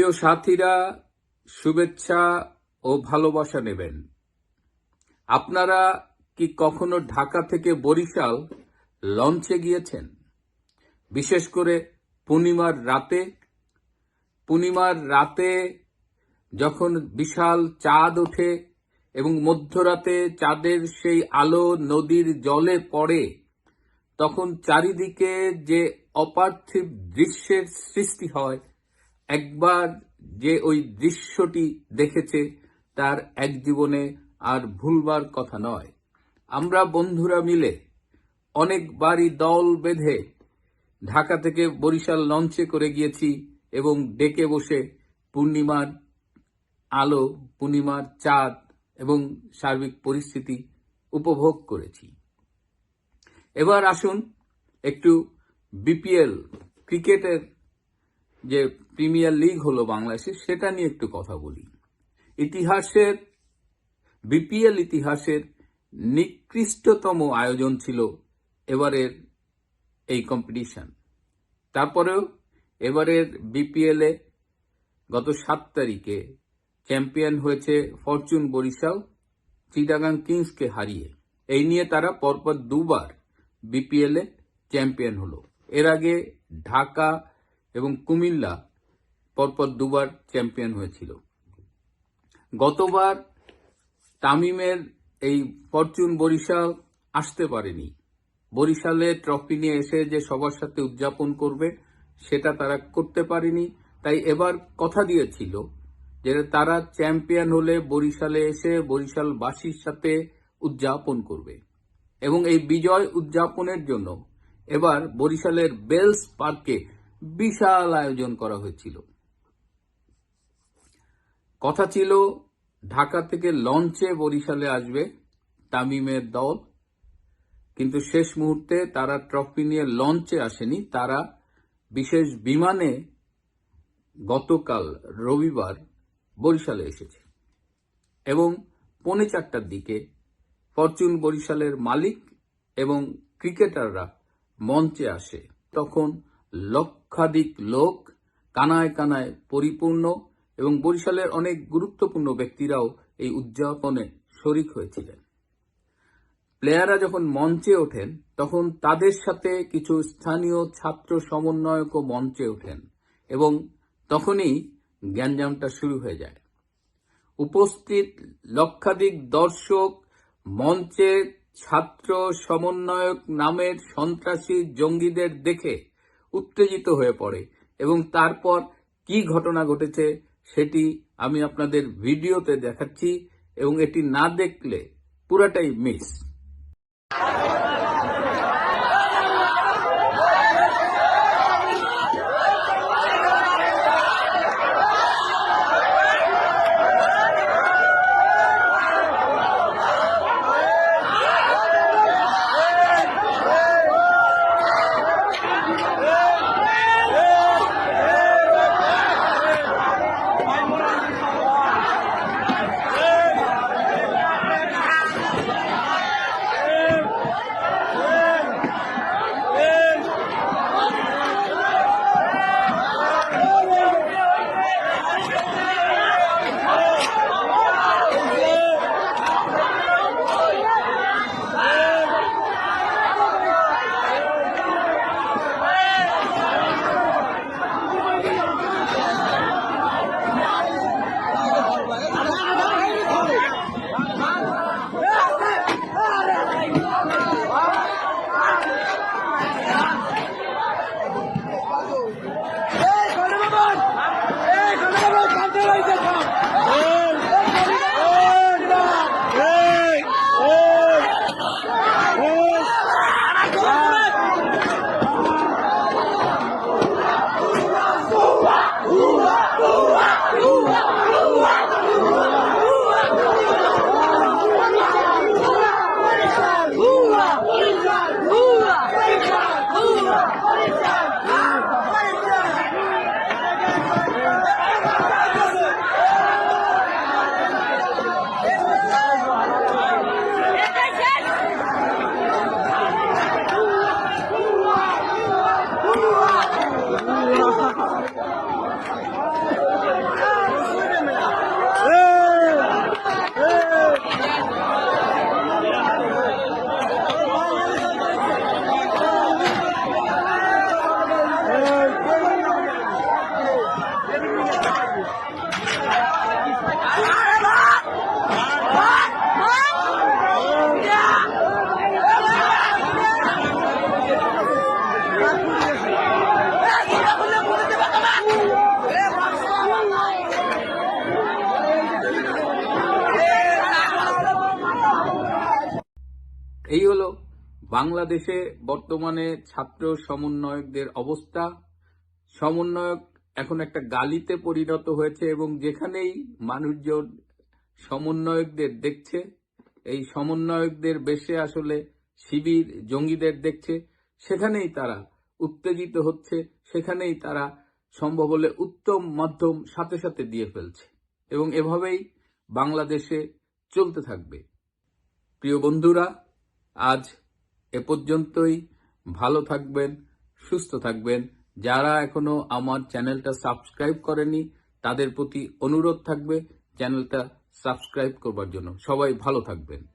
প্রিয় সাথীরা, শুভেচ্ছা ও ভালোবাসা নেবেন। আপনারা কি কখনো ঢাকা থেকে বরিশাল লঞ্চে গিয়েছেন? বিশেষ করে পূর্ণিমার রাতে? পূর্ণিমার রাতে যখন বিশাল চাঁদ ওঠে এবং মধ্যরাতে চাঁদের সেই আলো নদীর জলে পড়ে, তখন চারিদিকে যে অপার্থিব দৃশ্যের সৃষ্টি হয় একবার যে ওই দৃশ্যটি দেখেছে, তার এক জীবনে আর ভুলবার কথা নয়। আমরা বন্ধুরা মিলে অনেকবারই দল বেঁধে ঢাকা থেকে বরিশাল লঞ্চে করে গিয়েছি এবং ডেকে বসে পূর্ণিমার আলো, পূর্ণিমার চাঁদ এবং সার্বিক পরিস্থিতি উপভোগ করেছি। এবার আসুন একটু বিপিএল ক্রিকেটের যে প্রিমিয়ার লিগ হলো বাংলাদেশে সেটা নিয়ে একটু কথা বলি। ইতিহাসের, বিপিএল ইতিহাসের নিকৃষ্টতম আয়োজন ছিল এবারের এই কম্পিটিশন তারপরেও এবারের বিপিএল গত সাত তারিখে চ্যাম্পিয়ন হয়েছে ফরচুন বরিশাল, চিটাগাং কিংসকে হারিয়ে। এই নিয়ে তারা পরপর দুবার বিপিএল চ্যাম্পিয়ন হলো। এর আগে ঢাকা এবং কুমিল্লা পরপর দুবার চ্যাম্পিয়ন হয়েছিল। গতবার তামিমের এই ফরচুন বরিশাল আসতে পারেনি। বরিশালে ট্রফি নিয়ে এসে যে সবার সাথে উদযাপন করবে, সেটা তারা করতে পারেনি। তাই এবার কথা দিয়েছিল যে তারা চ্যাম্পিয়ন হলে বরিশালে এসে বরিশালবাসীর সাথে উদযাপন করবে। এবং এই বিজয় উদযাপনের জন্য এবার বরিশালের বেলস পার্কে বিশাল আয়োজন করা হয়েছিল। কথা ছিল, ঢাকা থেকে লঞ্চে বরিশালে আসবে তামিমের দল, কিন্তু শেষ মুহূর্তে তারা ট্রফি নিয়ে লঞ্চে আসেনি। তারা বিশেষ বিমানে গতকাল রবিবার বরিশালে এসেছে এবং পৌনে চারটার দিকে ফরচুন বরিশালের মালিক এবং ক্রিকেটাররা মঞ্চে আসে। তখন লক্ষাধিক লোক কানায় কানায় পরিপূর্ণ এবং বরিশালের অনেক গুরুত্বপূর্ণ ব্যক্তিরাও এই উদযাপনে শরিক হয়েছিলেন। প্লেয়াররা যখন মঞ্চে ওঠেন, তখন তাদের সাথে কিছু স্থানীয় ছাত্র সমন্বয়কও মঞ্চে ওঠেন এবং তখনই গ্যাঞ্জামটা শুরু হয়ে যায়। উপস্থিত লক্ষাধিক দর্শক, মঞ্চে ছাত্র সমন্বয়ক নামের সন্ত্রাসী জঙ্গিদের দেখে উত্তেজিত হয়ে পড়ে। এবং তারপর কি ঘটনা ঘটেছে সেটি আমি আপনাদের ভিডিওতে দেখাচ্ছি এবং এটি না দেখলে পুরাটাই মিস। এই হলো বাংলাদেশে বর্তমানে ছাত্র সমন্বয়কদের অবস্থা। সমন্বয়ক এখন একটা গালিতে পরিণত হয়েছে এবং যেখানেই মানুষজন সমন্বয়কদের দেখছে, এই সমন্বয়কদের বেশে আসলে শিবির জঙ্গিদের দেখছে, সেখানেই তারা উত্তেজিত হচ্ছে, সেখানেই তারা সম্ভব হলে উত্তম মাধ্যম সাথে সাথে দিয়ে ফেলছে এবং এভাবেই বাংলাদেশে চলতে থাকবে। প্রিয় বন্ধুরা আজ এ পর্যন্তই। ভালো থাকবেন, সুস্থ থাকবেন। যারা এখনও আমার চ্যানেলটা সাবস্ক্রাইব করেনি, তাদের প্রতি অনুরোধ থাকবে চ্যানেলটা সাবস্ক্রাইব করবার জন্য। সবাই ভালো থাকবেন।